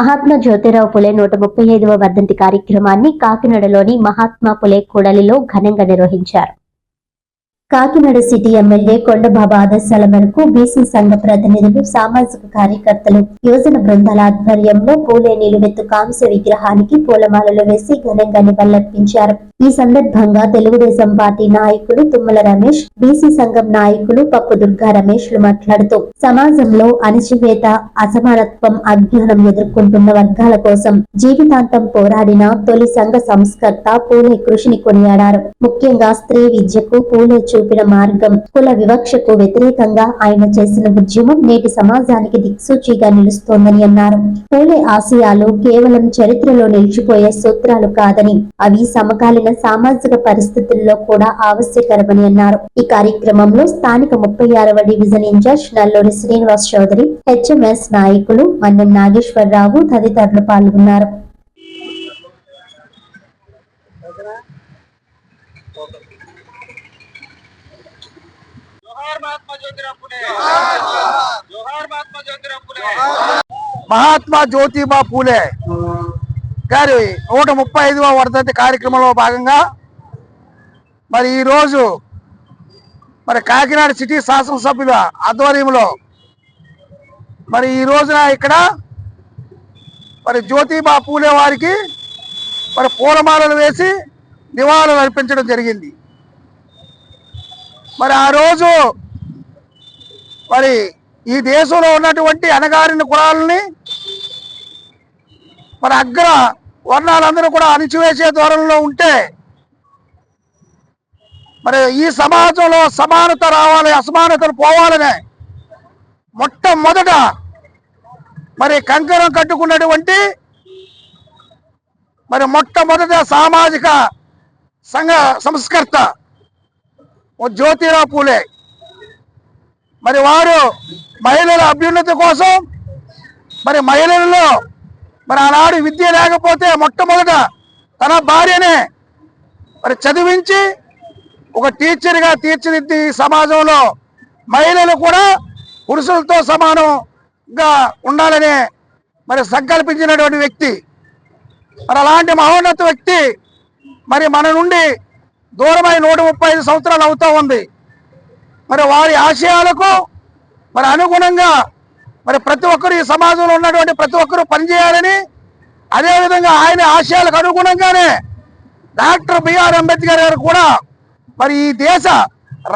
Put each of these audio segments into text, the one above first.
మహాత్మా జ్యోతిరావు పులే నూట ముప్పై ఐదవ వర్ధంతి కార్యక్రమాన్ని కాకినాడలోని మహాత్మా పులే కూడలిలో ఘనంగా నిర్వహించారు. కాకినాడ సిటీ ఎమ్మెల్యే కొండబాబు ఆదేశాల మేరకు బీసీ సంఘ ప్రతినిధులు సామాజిక కార్యకర్తలు యువజన బృందాల ఆధ్వర్యంలో పూలే నిలువెత్తు కాంస్య విగ్రహానికి పూలమాలలు వేసి ఘనంగా నివాళులర్పించారు ఈ సందర్భంగా తెలుగుదేశం పార్టీ నాయకులు తుమ్మల రమేష్ బీసీ సంఘం నాయకులు పప్పు దుర్గా రమేష్లు మాట్లాడుతూ సమాజంలో అణచివేత అసమానత్వం అజ్ఞానం ఎదుర్కొంటున్న వర్గాల కోసం జీవితాంతం పోరాడిన తొలి సంఘ సంస్కర్త పూలే కృషిని కొనియాడారు. ముఖ్యంగా స్త్రీ విద్యకు పూలే చూపిన మార్గం కుల వివక్షకు వ్యతిరేకంగా ఆయన చేసిన ఉద్యమం నేటి సమాజానికి దిక్సూచిగా నిలుస్తోందని అన్నారు. పూలే ఆశయాలు కేవలం చరిత్రలో నిలిచిపోయే సూత్రాలు కాదని అవి సమకాలీన లేదా సామాజిక పరిస్థితుల్లో కూడా ఆవశ్యకరమని అన్నారు. ఈ కార్యక్రమంలో స్థానిక ముప్పై ఆరవ division incharge Nalluri Srinivas Chowdary HMS నాయకులు మన్నం నాగేశ్వరరావు తదితరులు పాల్గొన్నారు. మహాత్మా జ్యోతిబా పూలే. గారి నూట ముప్పై ఐదవ వర్ధంతి కార్యక్రమంలో భాగంగా మరి ఈరోజు మరి కాకినాడ సిటీ శాసనసభ్యుల ఆధ్వర్యంలో మరి ఈ రోజున ఇక్కడ మరి జ్యోతిబా పూలే వారికి మరి పూలమాలలు వేసి నివాళులు అర్పించడం జరిగింది. మరి ఆ రోజు మరి ఈ దేశంలో ఉన్నటువంటి అనగారిన కులాలని మరి అగ్ర వర్ణాలందరూ కూడా అణిచివేసే దూరంలో ఉంటే మరి ఈ సమాజంలో సమానత రావాలి అసమానతలు పోవాలనే మొట్టమొదట మరి కంకణం కట్టుకున్నటువంటి మరి మొట్టమొదట సామాజిక సంఘ సంస్కర్త ఓ జ్యోతిరావు పూలే. మరి వారు మహిళల అభ్యున్నతి కోసం మరి మహిళలలో మరి ఆనాడు విద్య లేకపోతే మొట్టమొదట తన భార్యనే మరి చదివించి ఒక టీచర్గా తీర్చిదిద్ది ఈ సమాజంలో మహిళలు కూడా పురుషులతో సమానంగా ఉండాలనే మరి సంకల్పించినటువంటి వ్యక్తి. మరి అలాంటి మహోన్నత వ్యక్తి మరి మన నుండి దూరమై నూట ముప్పై ఐదు సంవత్సరాలు అవుతూ ఉంది. మరి వారి ఆశయాలకు మరి అనుగుణంగా మరి ప్రతి ఒక్కరు ఈ సమాజంలో ఉన్నటువంటి ప్రతి ఒక్కరూ పనిచేయాలని అదేవిధంగా ఆయన ఆశయాలకు అనుగుణంగానే డాక్టర్ బిఆర్ అంబేద్కర్ గారు కూడా మరి ఈ దేశ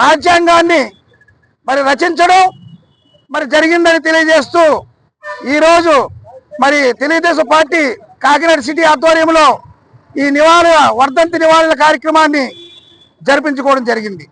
రాజ్యాంగాన్ని మరి రచించడం మరి జరిగిందని తెలియజేస్తూ ఈరోజు మరి తెలుగుదేశం పార్టీ కాకినాడ సిటీ ఆధ్వర్యంలో ఈ నివాళ వర్ధంతి నివాళుల కార్యక్రమాన్ని జరిపించుకోవడం జరిగింది.